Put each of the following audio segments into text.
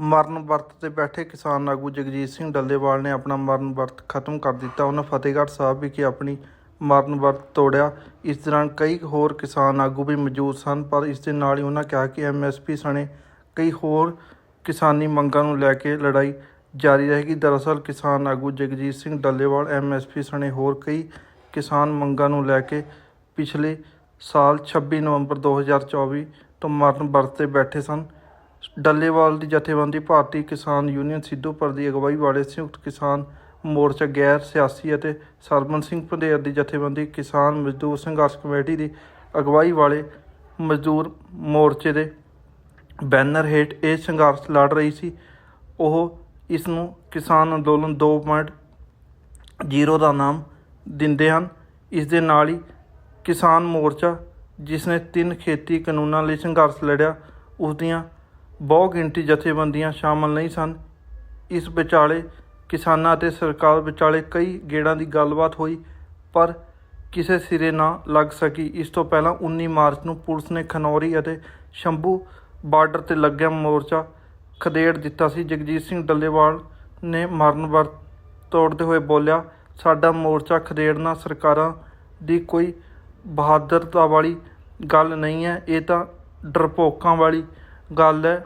ਮਰਨ ਵਰਤ ਤੇ ਬੈਠੇ ਕਿਸਾਨ ਆਗੂ ਜਗਜੀਤ ਸਿੰਘ ਡੱਲੇਵਾਲ ਨੇ ਆਪਣਾ ਮਰਨ ਵਰਤ ਖਤਮ ਕਰ ਦਿੱਤਾ। ਉਹਨਾਂ ਫਤਿਹਗੜ੍ਹ ਸਾਹਿਬ ਵਿਖੇ ਆਪਣੀ ਮਰਨ ਵਰਤ ਤੋੜਿਆ। ਇਸ ਦੌਰਾਨ ਕਈ ਹੋਰ ਕਿਸਾਨ ਆਗੂ ਵੀ ਮੌਜੂਦ ਸਨ, ਪਰ ਇਸ ਦੇ ਨਾਲ ਹੀ ਉਹਨਾਂ ਕਿਹਾ ਕਿ ਐਮਐਸਪੀ ਸਣੇ ਕਈ ਹੋਰ ਕਿਸਾਨੀ ਮੰਗਾਂ ਨੂੰ ਲੈ ਕੇ ਲੜਾਈ ਜਾਰੀ ਰਹੇਗੀ। ਦਰਅਸਲ ਕਿਸਾਨ ਆਗੂ ਜਗਜੀਤ ਸਿੰਘ ਡੱਲੇਵਾਲ ਐਮਐਸਪੀ ਸਣੇ ਹੋਰ ਕਈ ਕਿਸਾਨ ਮੰਗਾਂ ਨੂੰ ਲੈ ਕੇ ਪਿਛਲੇ ਸਾਲ 26 ਨਵੰਬਰ 2024 ਤੋਂ ਮਰਨ ਵਰਤ ਤੇ ਬੈਠੇ ਸਨ। ਡੱਲੇਵਾਲ ਦੀ ਜਥੇਬੰਦੀ ਭਾਰਤੀ ਕਿਸਾਨ ਯੂਨੀਅਨ ਸਿੱਧੂਪੁਰ ਦੀ ਅਗਵਾਈ ਵਾਲੇ ਸੰਯੁਕਤ ਕਿਸਾਨ ਮੋਰਚਾ ਗੈਰ ਸਿਆਸੀ ਅਤੇ ਸਰਬਨ ਸਿੰਘ ਪੰਧੇਰ ਦੀ ਜਥੇਬੰਦੀ ਕਿਸਾਨ ਮਜ਼ਦੂਰ ਸੰਘਰਸ਼ ਕਮੇਟੀ ਦੀ ਅਗਵਾਈ ਵਾਲੇ ਮਜ਼ਦੂਰ ਮੋਰਚੇ ਦੇ ਬੈਨਰ ਹੇਠ ਇਹ ਸੰਘਰਸ਼ ਲੜ ਰਹੀ ਸੀ। ਉਹ ਇਸ ਨੂੰ ਕਿਸਾਨ ਅੰਦੋਲਨ 2.0 ਦਾ ਨਾਮ ਦਿੰਦੇ ਹਨ। ਇਸ ਦੇ ਨਾਲ ਹੀ ਕਿਸਾਨ ਮੋਰਚਾ, ਜਿਸ ਨੇ ਤਿੰਨ ਖੇਤੀ ਕਾਨੂੰਨਾਂ ਲਈ ਸੰਘਰਸ਼ ਲੜਿਆ ਉਸ ਦੀਆਂ ਬਹੁ ਗਿਣਤੀ ਜਥੇਬੰਦੀਆਂ ਸ਼ਾਮਲ ਨਹੀਂ ਸਨ। ਇਸ ਵਿਚਾਲੇ ਕਿਸਾਨਾਂ ਅਤੇ ਸਰਕਾਰ ਵਿਚਾਲੇ ਕਈ ਗੇੜਾਂ ਦੀ ਗੱਲਬਾਤ ਹੋਈ, ਪਰ ਕਿਸੇ ਸਿਰੇ ਨਾ ਲੱਗ ਸਕੀ। ਇਸ ਤੋਂ ਪਹਿਲਾਂ 19 ਮਾਰਚ ਨੂੰ ਪੁਲਿਸ ਨੇ ਖਨੌਰੀ ਅਤੇ ਸ਼ੰਭੂ ਬਾਰਡਰ ਤੇ ਲੱਗਿਆ ਮੋਰਚਾ ਖਦੇੜ ਦਿੱਤਾ ਸੀ। ਜਗਜੀਤ ਸਿੰਘ ਡੱਲੇਵਾਲ ਨੇ ਮਰਨ ਵਰਤ ਤੋੜਦੇ ਹੋਏ ਬੋਲਿਆ, ਸਾਡਾ ਮੋਰਚਾ ਖਦੇੜਨਾ ਸਰਕਾਰਾਂ ਦੀ ਕੋਈ ਬਹਾਦਰਤਾ ਵਾਲੀ ਗੱਲ ਨਹੀਂ ਹੈ। ਇਹ ਤਾਂ ਡਰਪੋਕਾਂ ਵਾਲੀ ਗੱਲ ਹੈ।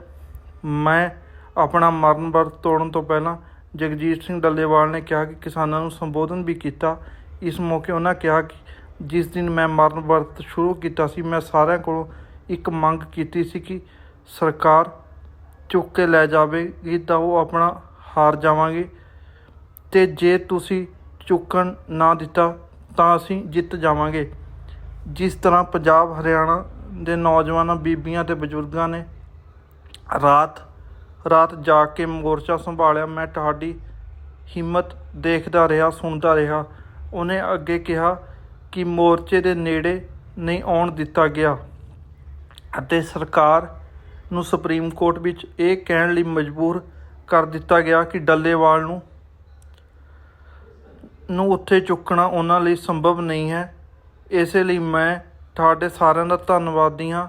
ਮੈਂ ਆਪਣਾ ਮਰਨ ਵਰਤ ਤੋੜਨ ਤੋਂ ਪਹਿਲਾਂ ਜਗਜੀਤ ਸਿੰਘ ਡੱਲੇਵਾਲ ਨੇ ਕਿਹਾ ਕਿ ਕਿਸਾਨਾਂ ਨੂੰ ਸੰਬੋਧਨ ਵੀ ਕੀਤਾ। ਇਸ ਮੌਕੇ ਉਹਨਾਂ ਕਿਹਾ ਕਿ ਜਿਸ ਦਿਨ ਮੈਂ ਮਰਨ ਵਰਤ ਸ਼ੁਰੂ ਕੀਤਾ ਸੀ, ਮੈਂ ਸਾਰਿਆਂ ਕੋਲੋਂ ਇੱਕ ਮੰਗ ਕੀਤੀ ਸੀ ਕਿ ਸਰਕਾਰ ਚੁੱਕ ਕੇ ਲੈ ਜਾਵੇਗੀ ਤਾਂ ਉਹ ਆਪਣਾ ਹਾਰ ਜਾਵਾਂਗੇ। ਤੇ ਜੇ ਤੁਸੀਂ ਚੁੱਕਣ ਨਾ ਦਿੱਤਾ ਤਾਂ ਅਸੀਂ ਜਿੱਤ ਜਾਵਾਂਗੇ। ਜਿਸ ਤਰ੍ਹਾਂ ਪੰਜਾਬ, ਹਰਿਆਣਾ ਦੇ ਨੌਜਵਾਨਾਂ, ਬੀਬੀਆਂ ਤੇ ਬਜ਼ੁਰਗਾਂ ਨੇ ਰਾਤ ਰਾਤ ਜਾ ਕੇ ਮੋਰਚਾ ਸੰਭਾਲਿਆ। ਮੈਂ ਤੁਹਾਡੀ ਹਿੰਮਤ ਦੇਖਦਾ ਰਿਹਾ, ਸੁਣਦਾ ਰਿਹਾ। ਉਹਨੇ ਅੱਗੇ ਕਿਹਾ ਕਿ ਮੋਰਚੇ ਦੇ ਨੇੜੇ ਨਹੀਂ ਆਉਣ ਦਿੱਤਾ ਗਿਆ ਅਤੇ ਸਰਕਾਰ ਨੂੰ ਸੁਪਰੀਮ ਕੋਰਟ ਵਿੱਚ ਇਹ ਕਹਿਣ ਲਈ ਮਜਬੂਰ ਕਰ ਦਿੱਤਾ ਗਿਆ ਕਿ ਡੱਲੇਵਾਲ ਨੂੰ ਨੂੰ ਉੱਥੇ ਚੁੱਕਣਾ ਉਹਨਾਂ ਲਈ ਸੰਭਵ ਨਹੀਂ ਹੈ। ਇਸੇ ਲਈ ਮੈਂ ਤੁਹਾਡੇ ਸਾਰਿਆਂ ਦਾ ਧੰਨਵਾਦੀ ਹਾਂ।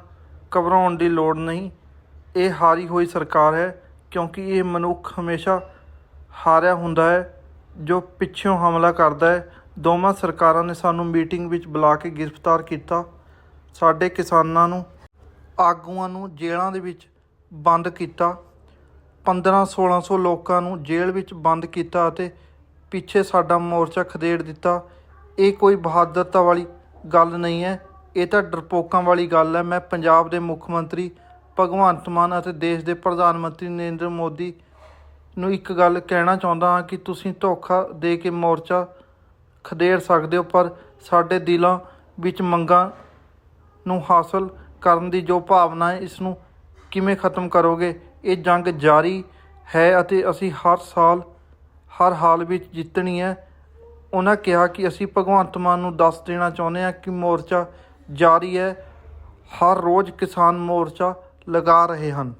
ਘਬਰਾਉਣ ਦੀ ਲੋੜ ਨਹੀਂ। ਇਹ ਹਾਰੀ ਹੋਈ ਸਰਕਾਰ ਹੈ, ਕਿਉਂਕਿ ਇਹ ਮਨੁੱਖ ਹਮੇਸ਼ਾ ਹਾਰਿਆ ਹੁੰਦਾ ਹੈ, ਜੋ ਪਿੱਛੋਂ ਹਮਲਾ ਕਰਦਾ ਹੈ। ਦੋਵਾਂ ਸਰਕਾਰਾਂ ਨੇ ਸਾਨੂੰ ਮੀਟਿੰਗ ਵਿੱਚ ਬੁਲਾ ਕੇ ਗ੍ਰਿਫਤਾਰ ਕੀਤਾ। ਸਾਡੇ ਕਿਸਾਨਾਂ ਨੂੰ, ਆਗੂਆਂ ਨੂੰ ਜੇਲ੍ਹਾਂ ਦੇ ਵਿੱਚ ਬੰਦ ਕੀਤਾ। 15 1600 ਲੋਕਾਂ ਨੂੰ ਜੇਲ੍ਹ ਵਿੱਚ ਬੰਦ ਕੀਤਾ ਅਤੇ ਪਿੱਛੇ ਸਾਡਾ ਮੋਰਚਾ ਖਦੇੜ ਦਿੱਤਾ। ਇਹ ਕੋਈ ਬਹਾਦਰਤਾ ਵਾਲੀ ਗੱਲ ਨਹੀਂ ਹੈ। ਇਹ ਤਾਂ ਡਰਪੋਕਾਂ ਵਾਲੀ ਗੱਲ ਹੈ। ਮੈਂ ਪੰਜਾਬ ਦੇ ਮੁੱਖ ਮੰਤਰੀ ਭਗਵੰਤ ਮਾਨ ਅਤੇ ਦੇਸ਼ ਦੇ ਪ੍ਰਧਾਨ ਮੰਤਰੀ ਨਰਿੰਦਰ ਮੋਦੀ ਨੂੰ ਇੱਕ ਗੱਲ ਕਹਿਣਾ ਚਾਹੁੰਦਾ ਹਾਂ ਕਿ ਤੁਸੀਂ ਧੋਖਾ ਦੇ ਕੇ ਮੋਰਚਾ ਖਦੇੜ ਸਕਦੇ ਹੋ, ਪਰ ਸਾਡੇ ਦਿਲਾਂ ਵਿੱਚ ਮੰਗਾਂ ਨੂੰ ਹਾਸਲ ਕਰਨ ਦੀ ਜੋ ਭਾਵਨਾ ਹੈ, ਇਸ ਨੂੰ ਕਿਵੇਂ ਖਤਮ ਕਰੋਗੇ? ਇਹ ਜੰਗ ਜਾਰੀ ਹੈ ਅਤੇ ਅਸੀਂ ਹਰ ਸਾਲ, ਹਰ ਹਾਲ ਵਿੱਚ ਜਿੱਤਣੀ ਹੈ। ਉਹਨਾਂ ਕਿਹਾ ਕਿ ਅਸੀਂ ਭਗਵੰਤ ਮਾਨ ਨੂੰ ਦੱਸ ਦੇਣਾ ਚਾਹੁੰਦੇ ਹਾਂ ਕਿ ਮੋਰਚਾ ਜਾਰੀ ਹੈ। ਹਰ ਰੋਜ਼ ਕਿਸਾਨ ਮੋਰਚਾ ਲਗਾ ਰਹੇ ਹਨ।